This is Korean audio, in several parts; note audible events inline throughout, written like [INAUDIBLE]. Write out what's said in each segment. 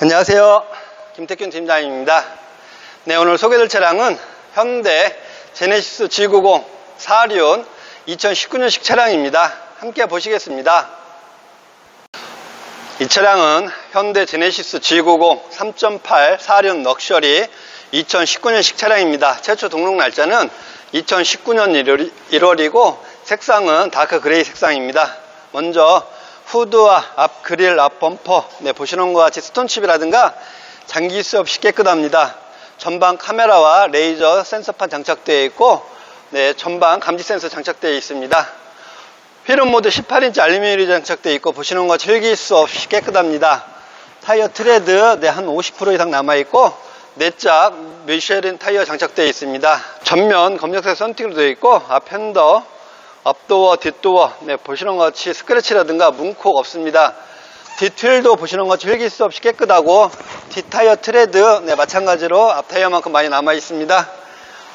안녕하세요. 김태균 팀장입니다. 네, 오늘 소개될 차량은 현대 제네시스 G90 4륜 2019년식 차량입니다. 함께 보시겠습니다. 이 차량은 현대 제네시스 G90 3.8 4륜 럭셔리 2019년식 차량입니다. 최초 등록 날짜는 2019년 1월이고 색상은 다크 그레이 색상입니다. 먼저 후드와 앞 그릴, 앞 범퍼 네, 보시는 것 같이 스톤칩이라든가 장기 수 없이 깨끗합니다. 전방 카메라와 레이저 센서판 장착되어 있고 네, 전방 감지 센서 장착되어 있습니다. 휠은 모두 18인치 알루미늄이 장착되어 있고 보시는 것 같이 흙일 수 없이 깨끗합니다. 타이어 트레드 네, 한 50% 이상 남아있고 내짝 미쉐린 타이어 장착되어 있습니다. 전면 검정색 선팅으로 되어 있고 앞 핸더 앞도어, 뒷도어 네, 보시는 것 같이 스크래치라든가 문콕 없습니다. 뒷휠도 보시는 것 같이 휠길 수 없이 깨끗하고 뒷타이어 트레드 네, 마찬가지로 앞타이어만큼 많이 남아 있습니다.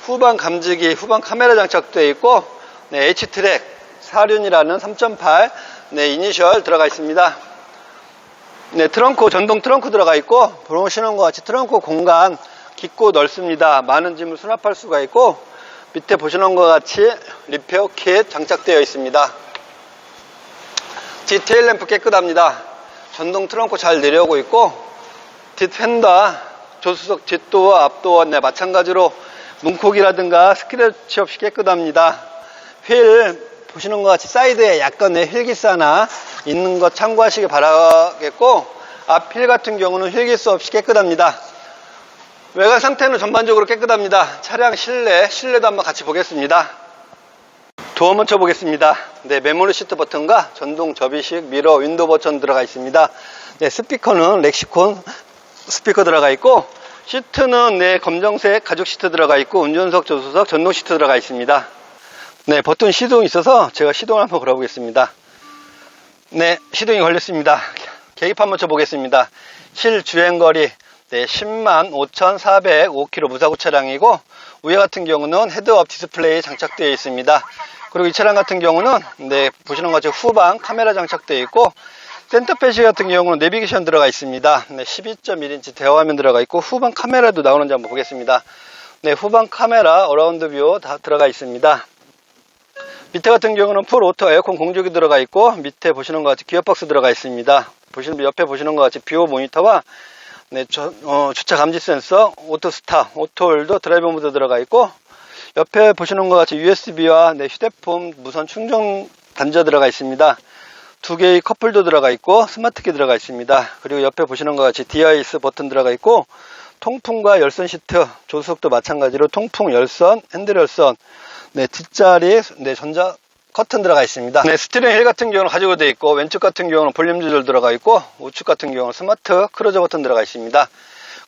후방 감지기, 후방 카메라 장착되어 있고 네, H트랙 4륜이라는 3.8 네, 이니셜 들어가 있습니다. 네, 트렁크, 전동 트렁크 들어가 있고 보시는 것 같이 트렁크 공간 깊고 넓습니다. 많은 짐을 수납할 수가 있고 밑에 보시는 것 같이 리페어 킷 장착되어 있습니다. 디테일 램프 깨끗합니다. 전동 트렁크 잘 내려오고 있고 뒷 펜더, 조수석 뒷도어, 앞도어 네, 마찬가지로 문콕이라든가 스크래치 없이 깨끗합니다. 휠 보시는 것 같이 사이드에 약간의 하나 있는 것 참고하시기 바라겠고 앞 휠 같은 경우는 휠기스 없이 깨끗합니다. 외관 상태는 전반적으로 깨끗합니다. 차량 실내, 실내도 한번 같이 보겠습니다. 도어 먼저 보겠습니다. 네, 메모리 시트 버튼과 전동 접이식 미러 윈도우 버튼 들어가 있습니다. 네, 스피커는 렉시콘 스피커 들어가 있고 시트는 네, 검정색 가죽 시트 들어가 있고 운전석, 조수석, 전동 시트 들어가 있습니다. 네, 버튼 시동이 있어서 제가 시동을 한번 걸어보겠습니다. 네, 시동이 걸렸습니다. 계기판 먼저 보겠습니다. 실주행거리 네, 10만 5,405km 무사고 차량이고 위에 같은 경우는 헤드업 디스플레이 장착되어 있습니다. 그리고 이 차량 같은 경우는 네, 보시는 것처럼 후방 카메라 장착되어 있고 센터페시 같은 경우는 내비게이션 들어가 있습니다. 네, 12.1인치 대화면 들어가 있고 후방 카메라도 나오는지 한번 보겠습니다. 네, 후방 카메라 어라운드 뷰 다 들어가 있습니다. 밑에 같은 경우는 풀 오토 에어컨 공조기 들어가 있고 밑에 보시는 것 같이 기어박스 들어가 있습니다. 보시는 옆에 보시는 것 같이 뷰 모니터와 네, 저, 어, 주차 감지 센서, 오토 스타, 오토홀도 드라이버 모드 들어가 있고 옆에 보시는 것 같이 USB와 네, 휴대폰 무선 충전 단자 들어가 있습니다. 두 개의 커플도 들어가 있고 스마트키 들어가 있습니다. 그리고 옆에 보시는 것 같이 DIS 버튼 들어가 있고 통풍과 열선 시트, 조수석도 마찬가지로 통풍, 열선, 핸들 열선, 네, 뒷자리, 네, 전자 커튼 들어가 있습니다. 네, 스티링 휠 같은 경우는 가지고 되어 있고 왼쪽 같은 경우는 볼륨 조절 들어가 있고 우측 같은 경우는 스마트 크루저 버튼 들어가 있습니다.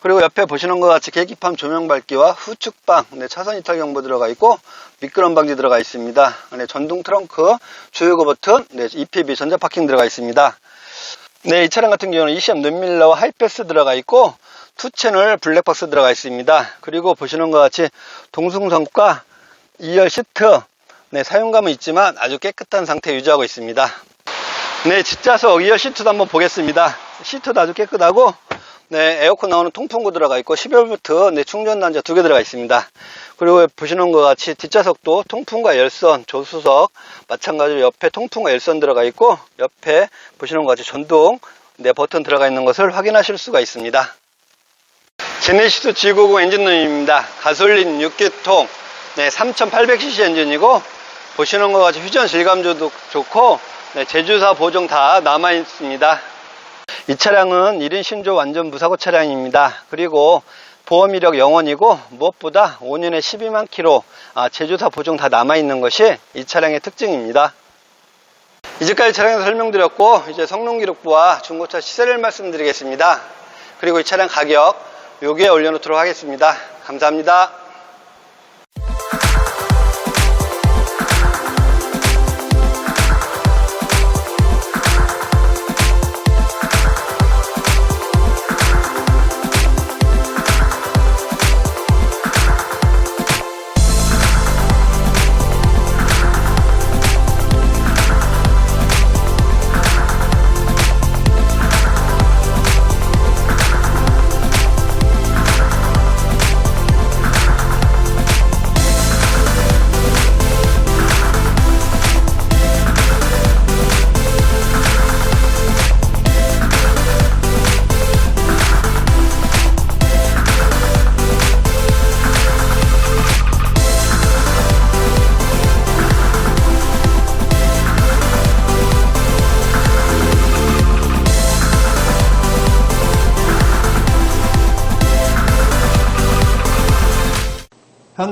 그리고 옆에 보시는 것 같이 계기판 조명 밝기와 후측방 네, 차선 이탈 경보 들어가 있고 미끄럼 방지 들어가 있습니다. 네, 전동 트렁크 주유구 버튼 네, EPB 전자 파킹 들어가 있습니다. 네, 이 차량 같은 경우는 ECM 눈밀러와 하이패스 들어가 있고 투 채널 블랙박스 들어가 있습니다. 그리고 보시는 것 같이 동승성과 2열 시트 네, 사용감은 있지만 아주 깨끗한 상태 유지하고 있습니다. 네, 뒷좌석 2열 시트도 한번 보겠습니다. 시트도 아주 깨끗하고 네, 에어컨 나오는 통풍구 들어가 있고 12V 네, 충전 단자 두 개 들어가 있습니다. 그리고 보시는 것 같이 뒷좌석도 통풍과 열선, 조수석 마찬가지로 옆에 통풍과 열선 들어가 있고 옆에 보시는 것 같이 전동 네, 버튼 들어가 있는 것을 확인하실 수가 있습니다. 제네시스 G90 엔진룸입니다. 가솔린 6기통 네, 3800cc 엔진이고 보시는 것 같이 휴전 질감도 좋고 네, 제주사 보정 다 남아 있습니다. 이 차량은 1인 신조 완전 무사고 차량입니다. 그리고 보험 이력 0원이고 무엇보다 5년에 12만 킬로 아, 제주사 보정 다 남아 있는 것이 이 차량의 특징입니다. 이제까지 차량에서 설명드렸고 이제 성능 기록부와 중고차 시세를 말씀드리겠습니다. 그리고 이 차량 가격 여기에 올려놓도록 하겠습니다. 감사합니다.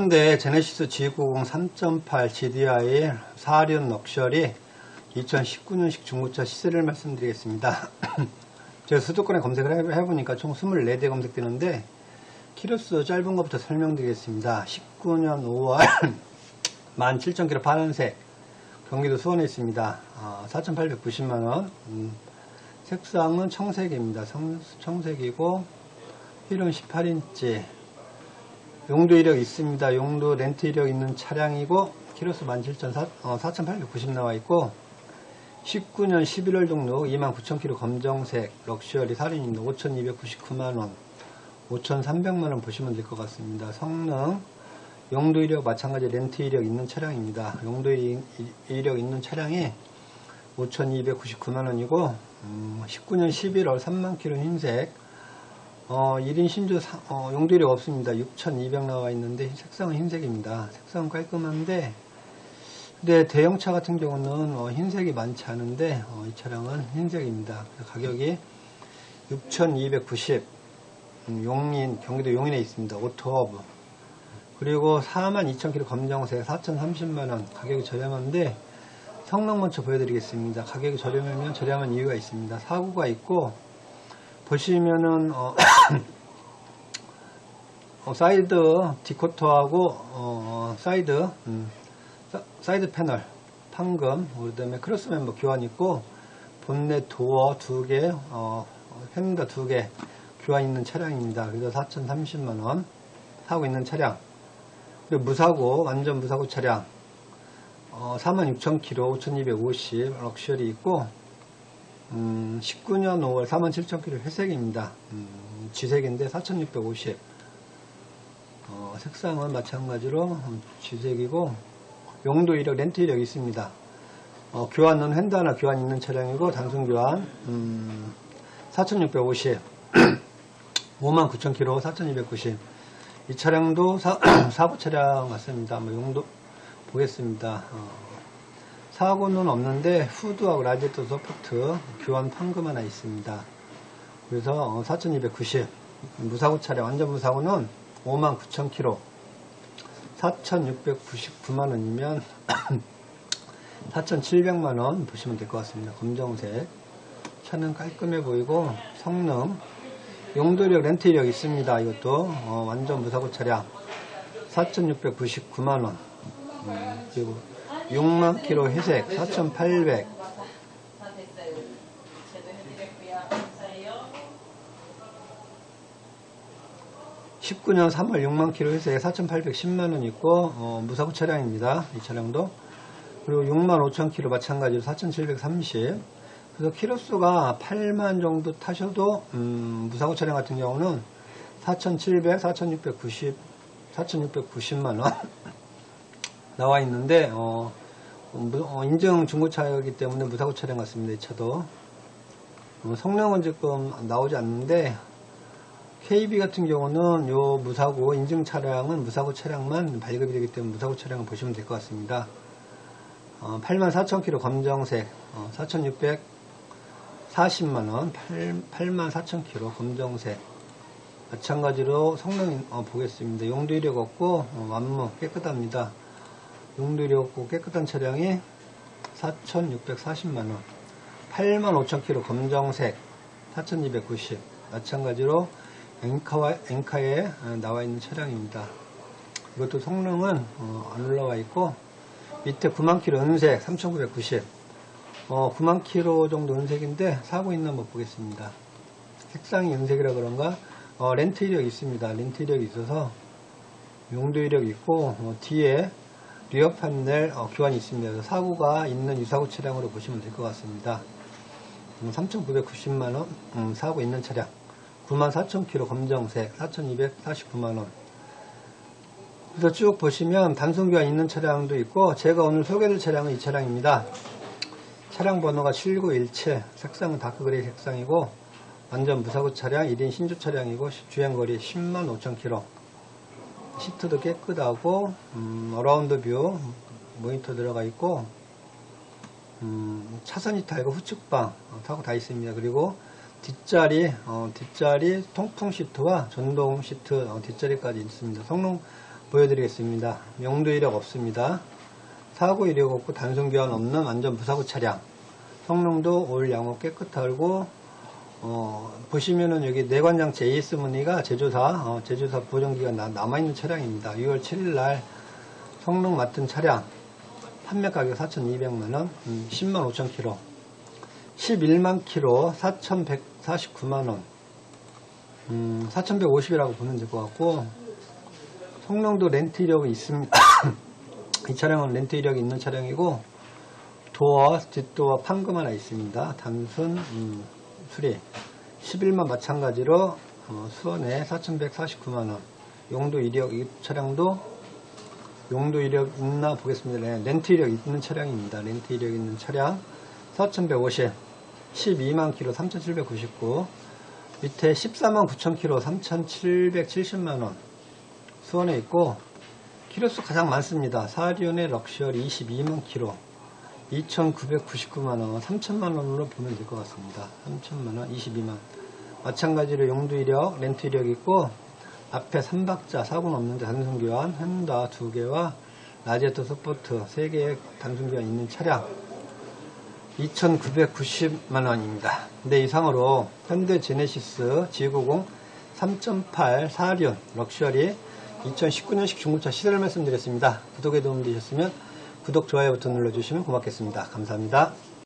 현대 제네시스 G90 3.8 GDI 4륜 럭셔리 2019년식 중고차 시세를 말씀드리겠습니다. [CLEARS THROAT] 제가 수도권에 검색을 해- 해보니까 총 24대 검색되는데 키로수 짧은 것부터 설명드리겠습니다. 19년 5월 17,000km 파란색 경기도 수원에 있습니다. 4,890만원 색상은 청색입니다. 청- 청색이고 휠은 18인치 용도 이력 있습니다. 용도 렌트 이력 있는 차량이고 키로수 17,490 나와 있고 19년 11월 등록 29,000km 검정색 럭셔리 살인입니다. 5,299만원 5,300만원 보시면 될 것 같습니다. 성능 용도 이력 마찬가지 렌트 이력 있는 차량입니다. 용도 이- 이력 있는 차량이 5,299만원이고 19년 11월 3만 킬로 흰색 어, 1인 신조 사- 어, 용도 이력 없습니다. 6,200 나와 있는데 색상은 흰색입니다. 색상은 깔끔한데 근데 대형차 같은 경우는 어, 흰색이 많지 않은데 어, 이 차량은 흰색입니다. 가격이 6,290 음, 용인 경기도 용인에 있습니다. 오토허브 그리고 42,000km 검정색 4,030만원 가격이 저렴한데 성능 먼저 보여드리겠습니다. 가격이 저렴하면 저렴한 이유가 있습니다. 사고가 있고 보시면은 어, 어, 사이드 디코터하고 어, 사이드 음, 사- 사이드 패널 판금 그다음에 크로스 멤버 교환 있고 본넷 도어 두 개, 어, 휀더 두개 교환 있는 차량입니다. 그래서 4,030만 원 타고 있는 차량. 그리고 무사고 완전 무사고 차량. 어, 46,000km 5,250 럭셔리 있고 음, 19년 5월 47,000km 회색입니다. 음, 쥐색인데 4,650. 어, 색상은 마찬가지로 음, 쥐색이고 용도 이력 렌트 이력 있습니다. 어, 교환은 핸드하나 교환 있는 차량이고 단순 교환 음, 4,650 59,000km 4,290. 이 차량도 사, [CLEARS THROAT] 사고 차량 같습니다. 뭐 용도 보겠습니다. 어, 사고는 없는데 후드하고 라디에이터 서포트 교환 판금 하나 있습니다. 그래서 어, 4,290 무사고 차량 완전 무사고는 59,000km 4,699만원이면 4,700만원 보시면 될 것 같습니다. 검정색. 차는 깔끔해 보이고 성능. 용도력 렌트 이력 있습니다. 이것도. 어, 완전 무사고 차량. 4,699만원. 음, 그리고 6만 킬로 회색 4,800 다 됐어요. 제도 해드렸고요. 감사해요. 19년 3월 6만 킬로 회색에 4,810만 원 있고 어, 무사고 차량입니다. 이 차량도 그리고 6만 5천 킬로 마찬가지로 4,730 그래서 키로수가 8만 정도 타셔도 음, 무사고 차량 같은 경우는 4,700, 4,690, 4,690만 원 나와 있는데 어, 무- 어, 인증 중고차이기 때문에 무사고 차량 같습니다. 이 차도 어, 성능은 지금 나오지 않는데 KB 같은 경우는 요 무사고 인증 차량은 무사고 차량만 발급이 되기 때문에 무사고 차량을 보시면 될 것 같습니다. 어, 84,000km 검정색 어, 4,640만원 84,000km 검정색 마찬가지로 성능 어, 보겠습니다. 용도 이력 없고 어, 완무 깨끗합니다. 용도 이력 없고 깨끗한 차량이 4,640만원 85,000km 검정색 4,290 마찬가지로 엔카와, 엔카에 어, 나와 있는 차량입니다. 이것도 성능은 어, 안 올라와 있고 밑에 9만 킬로 은색 3,990 어, 9만 킬로 정도 은색인데 사고 있나 한번 보겠습니다. 색상이 은색이라 그런가 어, 렌트 이력이 있습니다. 렌트 이력이 있어서 용도 이력이 있고 어, 뒤에 리어 판넬 어, 교환이 있습니다. 사고가 있는 유사고 차량으로 보시면 될 것 같습니다. 3,990만원 음, 사고 있는 차량 94,000km 검정색 4,249만원 그래서 쭉 보시면 단순 교환 있는 차량도 있고 제가 오늘 소개할 차량은 이 차량입니다. 차량 번호가 7917 색상은 다크그레이 색상이고 완전 무사고 차량 1인 신조 차량이고 주행거리 10만 5천 킬로 시트도 깨끗하고 음, 어라운드 뷰 모니터 들어가 있고 음, 차선 이탈과 후측방 어, 타고 다 있습니다. 그리고 뒷자리 어, 뒷자리 통풍 시트와 전동 시트 어, 뒷자리까지 있습니다. 성능 보여드리겠습니다. 용도 이력 없습니다. 사고 이력 없고 단순 교환 없는 완전 무사고 차량. 성능도 올 양호 깨끗하고 어, 보시면은 여기 내관장치 AS 무늬가 제조사 어, 제조사 보정기간 나- 남아있는 차량입니다. 6월 7일 날 성능 맡은 차량 판매 가격 4,200만원, 음, 10만 5천 킬로, 11만 킬로 4,149만원, 음, 4,150이라고 보면 될 것 같고, 성능도 렌트 이력이 있습니다. [COUGHS] 이 차량은 렌트 이력이 있는 차량이고, 도어, 뒷도어 판금 하나 있습니다. 단순, 음, 수리. 11만 마찬가지로, 어, 수원에 4,149만원. 용도 이력, 이 차량도 용도 이력 있나 보겠습니다. 네, 렌트 이력 있는 차량입니다. 렌트 이력 있는 차량 4,150, 12만 킬로 3,799, 밑에 14만 9천 킬로 3,770만 원 수원에 있고 키로수 가장 많습니다. 사륜의 럭셔리 22만 킬로 2,999만 원, 3천만 원으로 보면 될 것 같습니다. 3천만 원, 22만. 마찬가지로 용도 이력, 렌트 이력 있고 앞에 3박자 사고는 없는데 단순 교환, 헨다 2개와 라제트 스포트 3개의 단순 교환 있는 차량 2,990만 원입니다. 네, 이상으로 현대 제네시스 G90 3.8 4륜 럭셔리 2019년식 중고차 시세를 말씀드렸습니다. 구독에 도움 되셨으면 구독, 좋아요 버튼 눌러주시면 고맙겠습니다. 감사합니다.